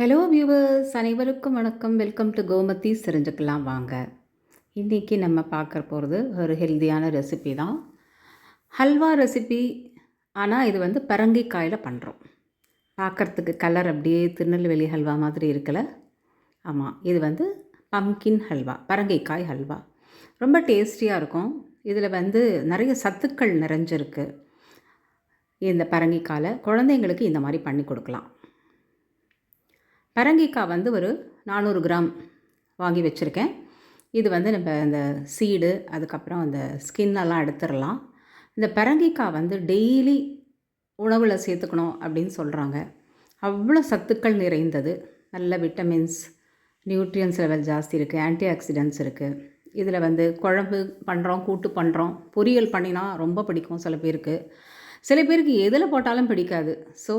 Hello viewers அனைவருக்கும் வணக்கம். Welcome to Gomathi தெரிஞ்சுக்கலாம் வாங்க. இன்றைக்கி நம்ம பார்க்க போகிறது ஒரு ஹெல்த்தியான ரெசிபி தான். ஹல்வா ரெசிபி ஆனால் இது வந்து பரங்கிக்காயில் பண்ணுறோம் பார்க்குறதுக்கு கலர் அப்படியே திருநெல்வேலி ஹல்வா மாதிரி இருக்குல்ல? ஆமாம் இது வந்து பம்கின் ஹல்வா பரங்கிக்காய் ஹல்வா ரொம்ப டேஸ்டியாக இருக்கும். இதில் வந்து நிறைய சத்துக்கள் நிறைஞ்சிருக்கு. இந்த பரங்கிக்காயில் குழந்தைங்களுக்கு இந்த மாதிரி பண்ணி கொடுக்கலாம். பரங்கிக்காய் வந்து ஒரு நானூறு கிராம் வாங்கி வச்சுருக்கேன். இது வந்து நம்ம இந்த சீடு அதுக்கப்புறம் அந்த ஸ்கின்னெல்லாம் எடுத்துடலாம். இந்த பரங்கிக்காய் வந்து டெய்லி உணவில் சேர்த்துக்கணும் அப்படின்னு சொல்கிறாங்க அவ்வளோ சத்துக்கள் நிறைந்தது. நல்ல விட்டமின்ஸ் நியூட்ரியன்ஸ் லெவல் ஜாஸ்தி இருக்குது ஆன்டி ஆக்சிடென்ட்ஸ் இருக்குது இதில் வந்து குழம்பு பண்ணுறோம் கூட்டு பண்ணுறோம் பொரியல் பண்ணினா ரொம்ப பிடிக்கும் சில பேருக்கு. சில பேருக்கு எதில் போட்டாலும் பிடிக்காது. ஸோ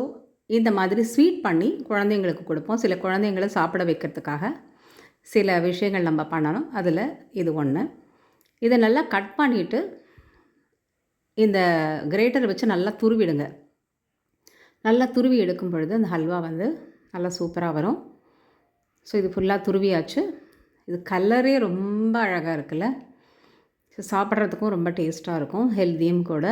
இந்த மாதிரி ஸ்வீட் பண்ணி குழந்தைங்களுக்கு கொடுப்போம். சில குழந்தைங்களை சாப்பிட வைக்கிறதுக்காக சில விஷயங்கள் நம்ம பண்ணணும். அதில் இது ஒன்று இதை நல்லா கட் பண்ணிவிட்டு இந்த கிரேட்டர் வச்சு நல்லா துருவிடுங்க. நல்லா துருவி எடுக்கும் பொழுது அந்த ஹல்வா வந்து நல்லா சூப்பராக வரும். ஸோ இது ஃபுல்லாக துருவியாச்சு. இது கலரே ரொம்ப அழகாக இருக்குல்ல. ஸோ சாப்பிட்றதுக்கும் ரொம்ப டேஸ்ட்டாக இருக்கும். ஹெல்த்தியும் கூட.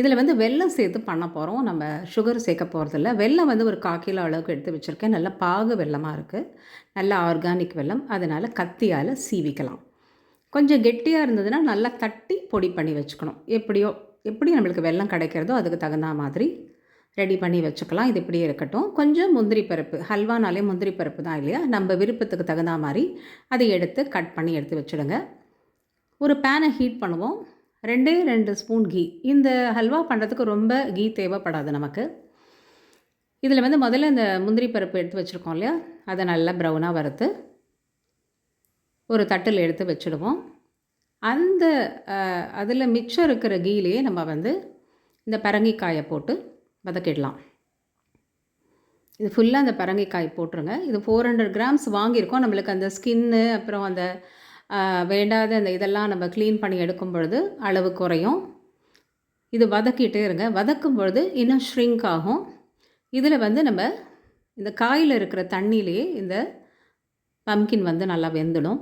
இதில் வந்து வெல்லம் சேர்த்து பண்ண போகிறோம் நம்ம சுகர் சேர்க்க போகிறதில்ல வெல்லம் வந்து ஒரு கால் கிலோ அளவுக்கு எடுத்து வச்சுருக்கேன். நல்ல பாகு வெள்ளமாக இருக்குது நல்ல ஆர்கானிக் வெல்லம். அதனால் கத்தியால் சீவிக்கலாம். கொஞ்சம் கெட்டியாக இருந்ததுன்னா நல்லா தட்டி பொடி பண்ணி வச்சுக்கணும். எப்படியோ எப்படி நம்மளுக்கு வெல்லம் கிடைக்கிறதோ அதுக்கு தகுந்த மாதிரி ரெடி பண்ணி வச்சுக்கலாம். இது இப்படியே இருக்கட்டும். கொஞ்சம் முந்திரி பருப்பு ஹல்வானாலே முந்திரி பருப்பு தான் இல்லையா? நம்ம விருப்பத்துக்கு தகுந்த மாதிரி அதை எடுத்து கட் பண்ணி எடுத்து வச்சுடுங்க. ஒரு பேனை ஹீட் பண்ணுவோம். ரெண்டே ரெண்டு ஸ்பூன் கீ. இந்த ஹல்வா பண்ணுறதுக்கு ரொம்ப கீ தேவைப்படாது நமக்கு. இதில் வந்து முதல்ல இந்த முந்திரி பருப்பு எடுத்து வச்சுருக்கோம் இல்லையா? அதை நல்லா ப்ரௌனாக வறுத்து ஒரு தட்டில் எடுத்து வச்சுடுவோம். அந்த அதில் மிச்சம் இருக்கிற கீலேயே நம்ம வந்து இந்த பரங்கிக்காயை போட்டு வதக்கிடலாம். இது ஃபுல்லாக அந்த பரங்கிக்காய் போட்டுருங்க. இது ஃபோர் ஹண்ட்ரட் கிராம்ஸ் வாங்கியிருக்கோம். நம்மளுக்கு அந்த ஸ்கின்னு அப்புறம் அந்த வேண்டாத அந்த இதெல்லாம் நம்ம க்ளீன் பண்ணி எடுக்கும் பொழுது அளவு குறையும். இது வதக்கிட்டே இருங்க. வதக்கும் பொழுது இன்னும் ஷ்ரிங்க் ஆகும். இதில் வந்து நம்ம இந்த காயில் இருக்கிற தண்ணியிலேயே இந்த பம்கின் வந்து நல்லா வெந்துடும்.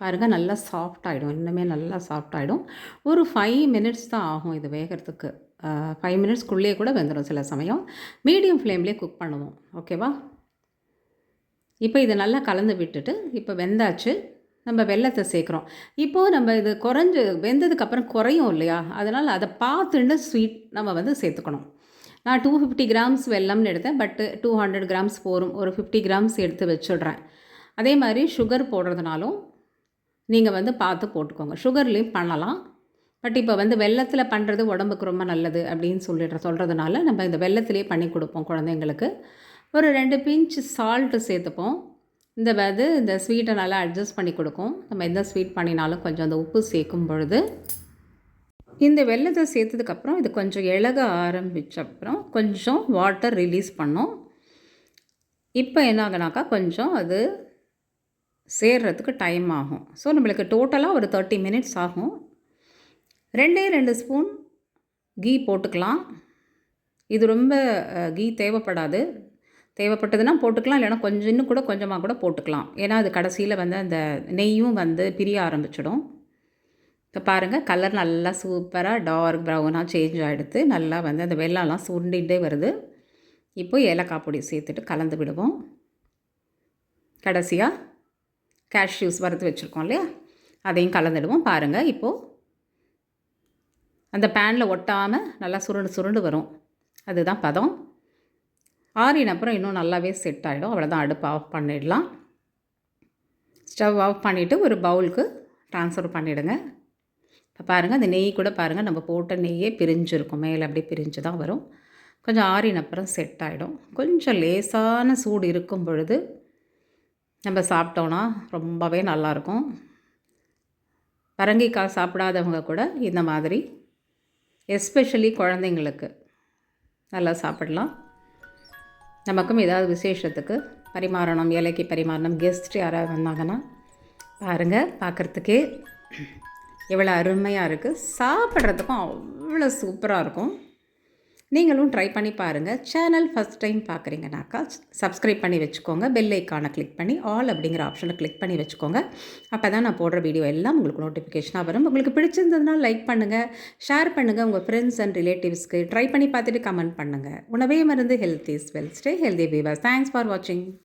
பாருங்கள் நல்லா சாஃப்ட் ஆகிடும் இன்னுமே நல்லா சாஃப்ட் ஆகிடும் ஒரு ஃபைவ் மினிட்ஸ் தான் ஆகும் இது வேகிறதுக்கு. ஃபைவ் மினிட்ஸ்க்குள்ளேயே கூட வெந்துடும் சில சமயம். மீடியம் ஃப்ளேம்லேயே குக் பண்ணுவோம். ஓகேவா இப்போ இதை நல்லா கலந்து விட்டுட்டு இப்போ வெந்தாச்சு. நம்ம வெள்ளத்தை சேர்க்குறோம். இப்போது நம்ம இது குறைஞ்சு வெந்ததுக்கப்புறம் குறையும் இல்லையா? அதனால் அதை பார்த்துட்டு ஸ்வீட் நம்ம வந்து சேர்த்துக்கணும். நான் டூ ஃபிஃப்டி கிராம்ஸ் வெல்லம்னு எடுத்தேன் பட்டு டூ ஹண்ட்ரட் கிராம்ஸ் போகும் ஒரு ஃபிஃப்டி கிராம்ஸ் எடுத்து வச்சுடுறேன். அதே மாதிரி சுகர் போடுறதுனாலும் நீங்கள் வந்து பார்த்து போட்டுக்கோங்க. சுகர்லேயும் பண்ணலாம். பட் இப்போ வந்து வெள்ளத்தில் பண்ணுறது உடம்புக்கு ரொம்ப நல்லது அப்படின்னு சொல்லிடுற சொல்கிறதுனால நம்ம இந்த வெள்ளத்திலே பண்ணி கொடுப்போம் குழந்தைங்களுக்கு. ஒரு ரெண்டு பிஞ்ச் சால்ட்டு சேர்த்துப்போம். இந்த வந்து இந்த ஸ்வீட்டை நல்லா அட்ஜஸ்ட் பண்ணி கொடுக்கும். நம்ம எந்த ஸ்வீட் பண்ணினாலும் கொஞ்சம் அந்த உப்பு சேர்க்கும் பொழுது. இந்த வெள்ளத்தை சேர்த்ததுக்கப்புறம் இது கொஞ்சம் இழக ஆரம்பித்தப்புறம் கொஞ்சம் வாட்டர் ரிலீஸ் பண்ணோம். இப்போ என்ன ஆகுனாக்கா கொஞ்சம் அது சேர்றதுக்கு டைம் ஆகும். ஸோ நம்மளுக்கு டோட்டலாக ஒரு தேர்ட்டி மினிட்ஸ் ஆகும். ரெண்டே ரெண்டு ஸ்பூன் கீ போட்டுக்கலாம். இது ரொம்ப கீ தேவைப்படாது. தேவைப்பட்டதுன்னா போட்டுக்கலாம் இல்லைனா கொஞ்சம் இன்னும் கூட கொஞ்சமாக கூட போட்டுக்கலாம். ஏன்னா அது கடைசியில் வந்து அந்த நெய்யும் வந்து பிரிய ஆரம்பிச்சிடும். இப்போ பாருங்கள் கலர் நல்லா சூப்பராக டார்க் ப்ரௌனாக சேஞ்ச் ஆகிடுத்து நல்லா வந்து அந்த வெள்ளம்லாம் சுண்டிகிட்டே வருது. இப்போ ஏலக்காய் பொடி சேர்த்துட்டு கலந்து விடுவோம். கடைசியாக கேஷ்யூஸ் வறுத்து வச்சுருக்கோம் இல்லையா? அதையும் கலந்துடுவோம் பாருங்கள் இப்போது அந்த பேனில் ஒட்டாமல் நல்லா சுருண்டு சுருண்டு வரும். அதுதான் பதம். ஆறின அப்புறம் இன்னும் நல்லாவே செட் ஆகிடும் அவ்வளோதான் அடுப்பு ஆஃப் பண்ணிடலாம். ஸ்டவ் ஆஃப் பண்ணிவிட்டு ஒரு பவுலுக்கு ட்ரான்ஸ்ஃபர் பண்ணிவிடுங்க இப்போ பாருங்கள் அந்த நெய் கூட பாருங்கள் நம்ம போட்ட நெய்யே பிரிஞ்சிருக்கும். மேலே அப்படியே பிரிஞ்சு தான் வரும். கொஞ்சம் ஆறின அப்புறம் செட் ஆகிடும் கொஞ்சம் லேசான சூடு இருக்கும் பொழுது நம்ம சாப்பிட்டோன்னா ரொம்பவே நல்லாயிருக்கும். பரங்கிக்காய் சாப்பிடாதவங்க கூட இந்த மாதிரி எஸ்பெஷலி குழந்தைங்களுக்கு நல்லா சாப்பிடலாம். நமக்கும் ஏதாவது விசேஷத்துக்கு பரிமாறணும் இலைக்கு பரிமாறணும் கெஸ்ட் யாராவது வந்தாங்கன்னா பாருங்கள் பார்க்குறதுக்கே எவ்வளோ அருமையாக இருக்குது சாப்பிட்றதுக்கும் அவ்வளோ சூப்பராக இருக்கும். நீங்களும் ட்ரை பண்ணி பாருங்கள் சேனல் ஃபஸ்ட் டைம் பார்க்குறீங்கனாக்கா சப்ஸ்கிரைப் பண்ணி வச்சுக்கோங்க. பெல் ஐக்கானை கிளிக் பண்ணி ஆல் அப்படிங்கிற ஆப்ஷனை கிளிக் பண்ணி வச்சுக்கோங்க. அப்போ தான் நான் போடுற வீடியோ எல்லாம் உங்களுக்கு நோட்டிஃபிகேஷனாக வரும். உங்களுக்கு பிடிச்சிருந்ததுனா லைக் பண்ணுங்கள் ஷேர் பண்ணுங்கள் உங்கள் ஃப்ரெண்ட்ஸ் அண்ட் ரிலேட்டிவ்ஸ்க்கு ட்ரை பண்ணி பார்த்துட்டு கமெண்ட் பண்ணுங்கள் உணவே மருந்து health is wealth stay healthy viewers thanks for வாட்சிங்